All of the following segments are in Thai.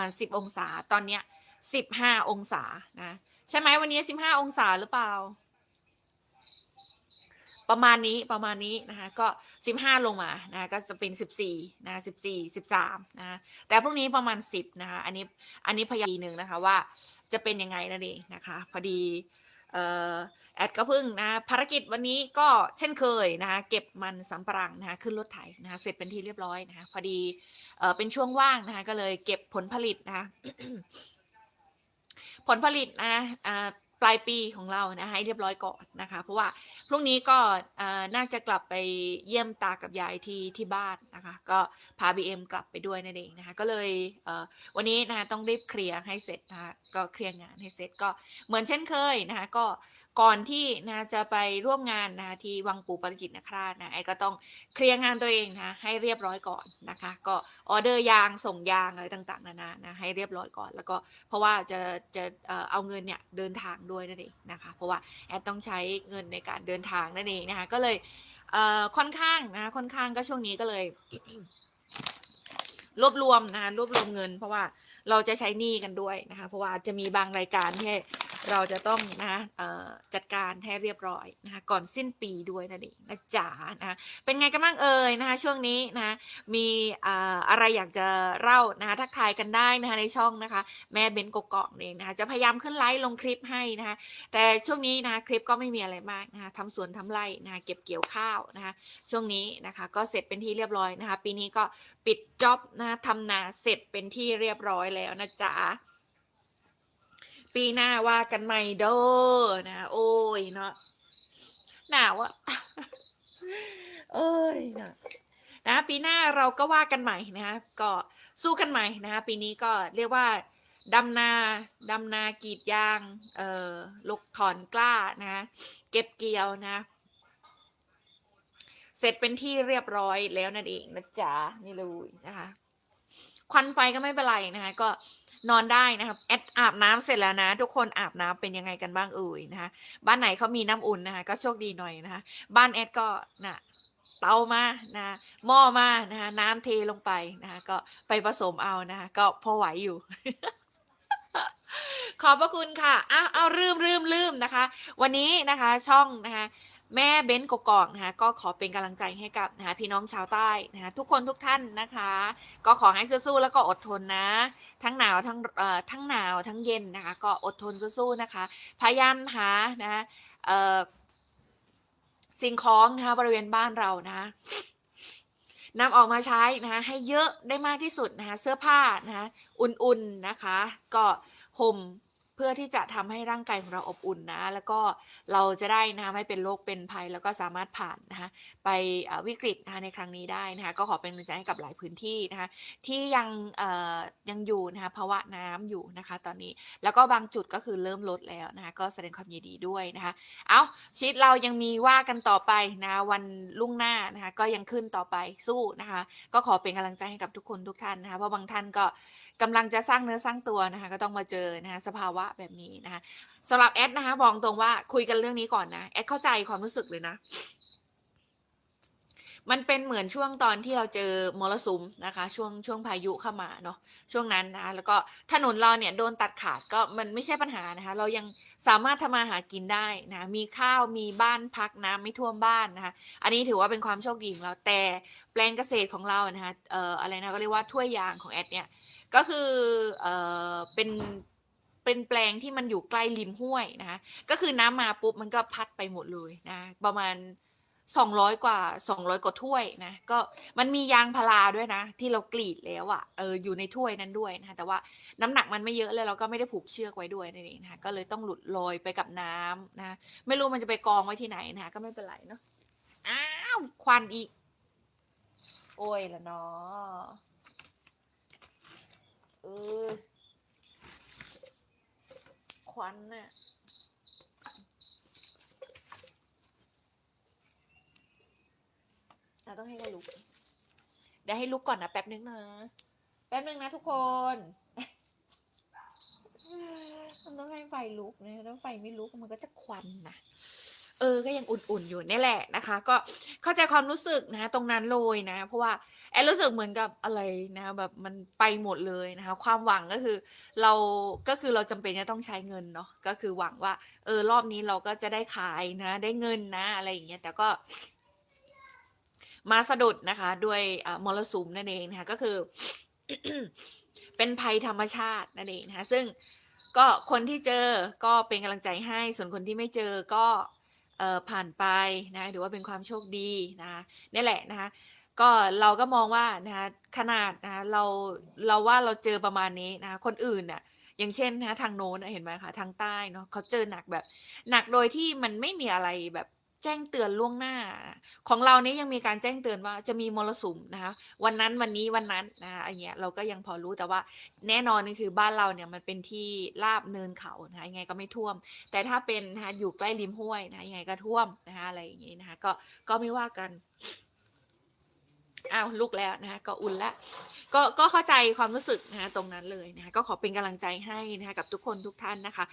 ณสิบองศาตอนเนี้ยสิบห้าองศานะใช่ไหมวันนี้สิบห้าองศาหรือเปล่า ประมาณนี้ประมาณนี้นะคะก็สิบห้าลงมานะก็จะเป็นสิบสี่นะสิบสี่สิบสามนะแต่พรุ่งนี้ประมาณสิบนะคะอันนี้อันนี้พยายีหนึ่งนะคะว่าจะเป็นยังไงนั่นเองนะคะ พอดี แอดก็เพิ่งนะภารกิจวันนี้ก็เช่นเคยนะคะเก็บมันสำปะหลังนะคะขึ้นรถไถนะคะเสร็จเป็นที่เรียบร้อยนะคะพอดีเออเป็นช่วงว่างนะคะก็เลยเก็บผลผลิตนะคะผลผลิตนะอ่า ปลายปีของเรานะให้เรียบร้อยก่อนนะคะ เพราะว่าพรุ่งนี้ก็น่าจะกลับไปเยี่ยมตากับยายที่ที่บ้านนะคะ ก็พาบีเอ็มกลับไปด้วยนั่นเองนะคะ ก็เลยเวันนี้นะคะต้องรีบเคลียร์ให้เสร็จนะคะก็เคลียร์งานให้เสร็จก็เหมือนเช่นเคยนะคะ ก็ ก่อนที่นะจะไปร่วมงานนะที่วังปู่ปริจิตนคราชนะไอ้ก็ต้องเคลียร์งานตัวเองนะให้เรียบร้อยก่อนนะคะ ก็ออเดอร์ยางส่งยางอะไรต่างๆนานานะให้เรียบร้อยก่อน แล้วก็เพราะว่าจะจะเอาเงินเนี่ยเดินทางด้วยนั่นเองนะคะ เพราะว่าแอดต้องใช้เงินในการเดินทางนั่นเองนะคะก็เลยเค่อนข้างนะค่อนข้างก็ช่วงนี้ก็เลยรวบรวมนะคะรวบรวมเงิน เพราะว่าเราจะใช้หนี้กันด้วยนะคะ เพราะว่าจะมีบางรายการที่ เราจะต้องนะจัดการให้เรียบร้อยนะคะก่อนสิ้นปีด้วยนั่นเองนะจ๊ะนะคะเป็นไงกันบ้างเอ่ยนะคะช่วงนี้นะมีอะไรอยากจะเล่านะคะทักทายกันได้นะคะในช่องนะคะ แม่เบนโกกอกเองนะคะจะพยายามขึ้นไลฟ์ลงคลิปให้นะคะแต่ช่วงนี้นะคลิปก็ไม่มีอะไรมากนะคะทำสวนทำไร่นะคะเก็บเกี่ยวข้าวนะคะช่วงนี้นะคะก็เสร็จเป็นที่เรียบร้อยนะคะปีนี้ก็ปิดจ็อบนะคะทำนาเสร็จเป็นที่เรียบร้อยแล้วนะจ๊ะ ปีหน้าว่ากันใหม่เด้อนะ โอ้ยเนาะหนาวอะเอ้ยเนาะนะปีหน้าเราก็ว่ากันใหม่นะคะก็สู้กันใหม่นะคะปีนี้ก็เรียกว่าดำนาดำนากรีดยาง เอ่อลกถอนกล้านะเก็บเกี่ยวนะ เสร็จเป็นที่เรียบร้อยแล้วนั่นเองนะจ๊ะนี่เลยนะคะ ควันไฟก็ไม่เป็นไรนะคะก็ นอนได้นะครับแอดอาบน้ำเสร็จแล้วนะ ทุกคนอาบน้ำเป็นยังไงกันบ้างเอ่ยนะคะบ้านไหนเขามีน้ำอุ่นนะคะก็โชคดีหน่อยนะคะบ้านแอดก็นะเตามานะหม้อมานะคะน้ำเทลงไปนะคะก็ไปผสมเอานะคะก็พอไหวอยู่ ขอบพระคุณค่ะอ้าวอ้าลืมลืมลืมนะคะ วันนี้นะคะช่องนะคะแม่เบ้นกกอกนะคะก็ขอเป็นกำลังใจให้กับนะคะพี่น้องชาวใต้นะคะทุกคนทุกท่านนะคะ ก็ขอให้สู้ๆแล้วก็อดทนนะ ทั้งหนาวทั้งเอ่อทั้งหนาวทั้งเย็นนะคะ ก็อดทนสู้ๆนะคะ พยายามหานะคะเอ่อสิ่งของนะคะบริเวณบ้านเรานะคะนำออกมาใช้นะคะให้เยอะได้มากที่สุดนะคะเสื้อผ้านะคะอุ่นๆนะคะ ก็ ห่มเพื่อที่จะทำให้ร่างกายของเราอบอุ่นนะ แล้วก็เราจะได้นะคะไม่เป็นโรคเป็นภัย แล้วก็สามารถผ่านนะคะไปวิกฤตนะคะในครั้งนี้ได้นะคะก็ขอเป็นกำลังใจให้กับหลายพื้นที่นะคะที่ยังยังอยู่นะคะภาวะน้ำอยู่นะคะ ตอนนี้แล้วก็บางจุดก็คือเริ่มลดแล้วนะคะก็แสดงความยินดีด้วยนะคะเอาชีวิตเรายังมีว่ากันต่อไปนะคะวันลุ่งหน้านะคะก็ยังขึ้นต่อไปสู้นะคะ ก็ขอเป็นกำลังใจให้กับทุกคนทุกท่านนะคะเพราะบางท่านก็ กำลังจะสร้างเนื้อสร้างตัวนะคะก็ต้องมาเจอนะคะสภาวะแบบนี้นะคะสำหรับแอดนะคะบอกตรงว่าคุยกันเรื่องนี้ก่อนนะแอดเข้าใจความรู้สึกเลยนะ มันเป็นเหมือนช่วงตอนที่เราเจอมรสุมนะคะ ช่วงช่วงพายุเข้ามาเนาะช่วงนั้นนะคะแล้วก็ถนนเราเนี่ยโดนตัดขาดก็มันไม่ใช่ปัญหานะคะ เรายังสามารถทำมาหากินได้นะมีข้าวมีบ้านพักน้ำไม่ท่วมบ้านนะคะ อันนี้ถือว่าเป็นความโชคดีของเราแต่แปลงเกษตรของเรานะคะเอ่ออะไรนะก็เรียกว่าถ้วยยางของแอดเนี่ย ก็คือเอ่อเป็นเป็นแปลงที่มันอยู่ใกล้ริมห้วยนะคะก็คือน้ำมาปุ๊บมันก็พัดไปหมดเลยนะประมาณสองร้อยกว่าสองร้อยกว่าถ้วยนะก็มันมียางพาราด้วยนะ ที่เรากรีดแล้วอะ่ะเอออยู่ในถ้วยนั้นด้วยนะคะแต่ว่าน้ำหนักมันไม่เยอะเลยเราก็ไม่ได้ผูกเชือกไว้ด้วยนั่นเองนะคะก็เลยต้องหลุดลอยไปกับน้ำนะไม่รู้มันจะไปกองไว้ที่ไหนนะคะก็ไม่เป็นไรเนาะอ้าวควันอีก โอ้ยละเนาะ ออควันน่ะเราต้องให้เขาลุก เดี๋ยวให้ลุกก่อนนะแป๊บนึงนะ แป๊บนึงนะทุกคนมันต้องให้ไฟลุกนะถ้าไฟไม่ลุกมันก็จะควันนะ เออก็ยังอุ่นๆอยู่นี่แหละนะคะ ก็เข้าใจความรู้สึกนะตรงนั้นเลยนะ เพราะว่าแอนรู้สึกเหมือนกับอะไรนะแบบมันไปหมดเลยนะคะ ความหวังก็คือ เราก็คือเราจำเป็นจะต้องใช้เงินเนาะก็คือหวังว่า เออรอบนี้เราก็จะได้ขายนะ ได้เงินนะ อะไรอย่างเงี้ยแต่ก็มาสะดุดนะคะด้วยมรสุมนั่นเองนะคะก็คือ เป็นภัยธรรมชาตินั่นเองนะคะซึ่งก็คนที่เจอก็เป็นกำลังใจให้ ส่วนคนที่ไม่เจอก็ ผ่านไปนะหรือว่าเป็นความโชคดีนะคะเนี่ยแหละนะคะก็เราก็มองว่านะคะขนาดนะคะเราเราว่าเราเจอประมาณนี้นะคะคนอื่นน่ะอย่างเช่นนะทางโน้นเห็นไหมคะทางใต้เนาะเขาเจอหนักแบบ หนักโดยที่มันไม่มีอะไรแบบ แจ้งเตือนล่วงหน้า ของเรานี่ยังมีการแจ้งเตือนว่าจะมีมรสุมนะคะวันนั้นวันนี้วันนั้นนะคะอย่างเงี้ยเราก็ยังพอรู้แต่ว่าแน่นอนนี่คือบ้านเราเนี่ยมันเป็นที่ราบเนินเขานะคะยังไงก็ไม่ท่วม แต่ถ้าเป็นนะคะอยู่ใกล้ริมห้วยนะคะยังไงก็ท่วมนะคะอะไรอย่างเงี้ยนะคะก็ก็ไม่ว่ากัน อ้าวลุกแล้วนะคะก็อุ่นล้วก็ก็เข้าใจความรู้สึกนะคะตรงนั้นเลยนะคะก็ขอเป็นกำลังใจให้นะคะกับทุกคนทุกท่านนะคะ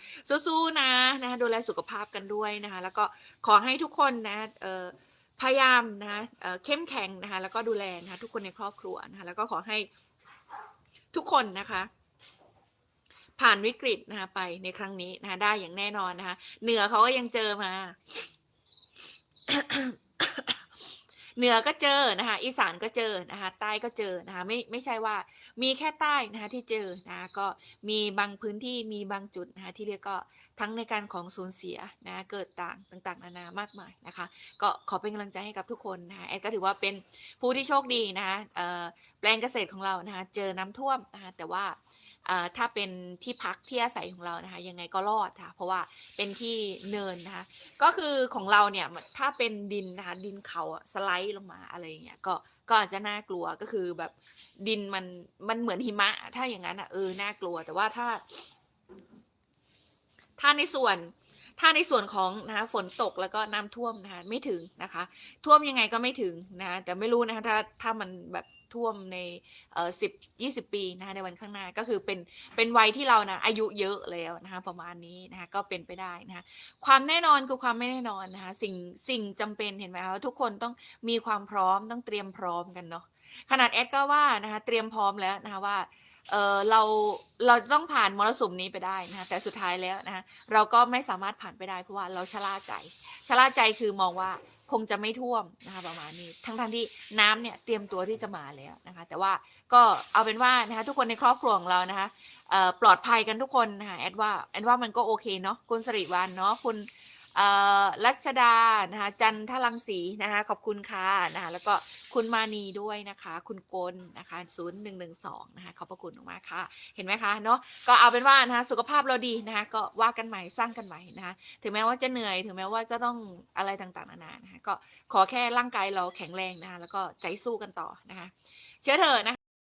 สู้ๆนะนะคะดูแลสุขภาพกันด้วยนะคะ แล้วก็ขอให้ทุกคนนะเออพยายามนะคะเออเข้มแข็งนะคะ แล้วก็ดูแลนะคะทุกคนในครอบครัวนะคะแล้วก็ขอให้ทุกคนนะคะ ผ่านวิกฤตนะคะไปในครั้งนี้นะคะได้อย่างแน่นอนนะคะเหนือเขาก็ยังเจอมา เหนือก็เจอนะคะ อีสานก็เจอนะคะ ใต้ก็เจอนะคะ ไม่ไม่ใช่ว่ามีแค่ใต้นะคะที่เจอนะคะก็มีบางพื้นที่มีบางจุดนะคะที่เรียกก็ ทั้งในการของสูญเสียนะเกิดต่างต่างๆ นานามากมายนะคะ ก็ขอเป็นกำลังใจให้กับทุกคนนะแอดก็ถือว่าเป็นผู้ที่โชคดีนะคะแปลงเกษตรของเรานะคะเจอน้ำท่วมนะคะแต่ว่าถ้าเป็นที่พักที่อาศัยของเรานะคะยังไงก็รอดค่ะเพราะว่าเป็นที่เนินนะคะก็คือของเราเนี่ยถ้าเป็นดินนะคะดินเขาสไลด์ลงมาอะไรอย่างเงี้ยก็ก็อาจจะน่ากลัวก็คือแบบดินมันมันเหมือนหิมะ ถ้าอย่างงั้นน่ะเออน่ากลัวแต่ว่าถ้า ถ้าในส่วนถ้าในส่วนของนะคะฝนตกแล้วก็น้ำท่วมนะคะไม่ถึงนะคะ ท่วมยังไงก็ไม่ถึงนะคะแต่ไม่รู้นะคะถ้าถ้ามันแบบท่วมในเอ่อ10-20ปีนะคะในวันข้างหน้าก็คือเป็นเป็นวัยที่เรานะอายุเยอะแล้วนะคะประมาณนี้นะคะก็เป็นไปได้นะคะความแน่นอนคือความไม่แน่นอนนะคะสิ่งสิ่งจำเป็นเห็นไหมคะทุกคนต้องมีความพร้อมต้องเตรียมพร้อมกันเนาะขนาดแอดก็ว่านะคะเตรียมพร้อมแล้วนะคะว่า เออเราเราต้องผ่านมรสุมนี้ไปได้นะคะแต่สุดท้ายแล้วนะคะเราก็ไม่สามารถผ่านไปได้เพราะว่าเราชะล่าใจชะล่าใจคือมองว่าคงจะไม่ท่วมนะคะประมาณนี้ ทั้งๆที่น้ำเนี่ยเตรียมตัวที่จะมาแล้วนะคะ แต่ว่าก็เอาเป็นว่านะคะทุกคนในครอบครัวของเรานะคะปลอดภัยกันทุกคนนะคะแอดว่าแอดว่ามันก็โอเคเนาะคุณสิริวัลย์เนาะคุณ เอ่อรัชดานะคะจันทรังสีนะคะขอบคุณค่ะนะคะแล้วก็คุณมานีด้วยนะคะ คุณกลนะคะ0112นะคะขอบพระคุณมากค่ะ เห็นไหมคะเนาะก็เอาเป็นว่านะคะสุขภาพเราดีนะคะก็ว่ากันใหม่สร้างกันใหม่นะคะถึงแม้ว่าจะเหนื่อยถึงแม้ว่าจะต้องอะไรต่างๆนานานะคะก็ขอแค่ร่างกายเราแข็งแรงนะคะแล้วก็ใจสู้กันต่อนะคะเชื่อเถอะนะ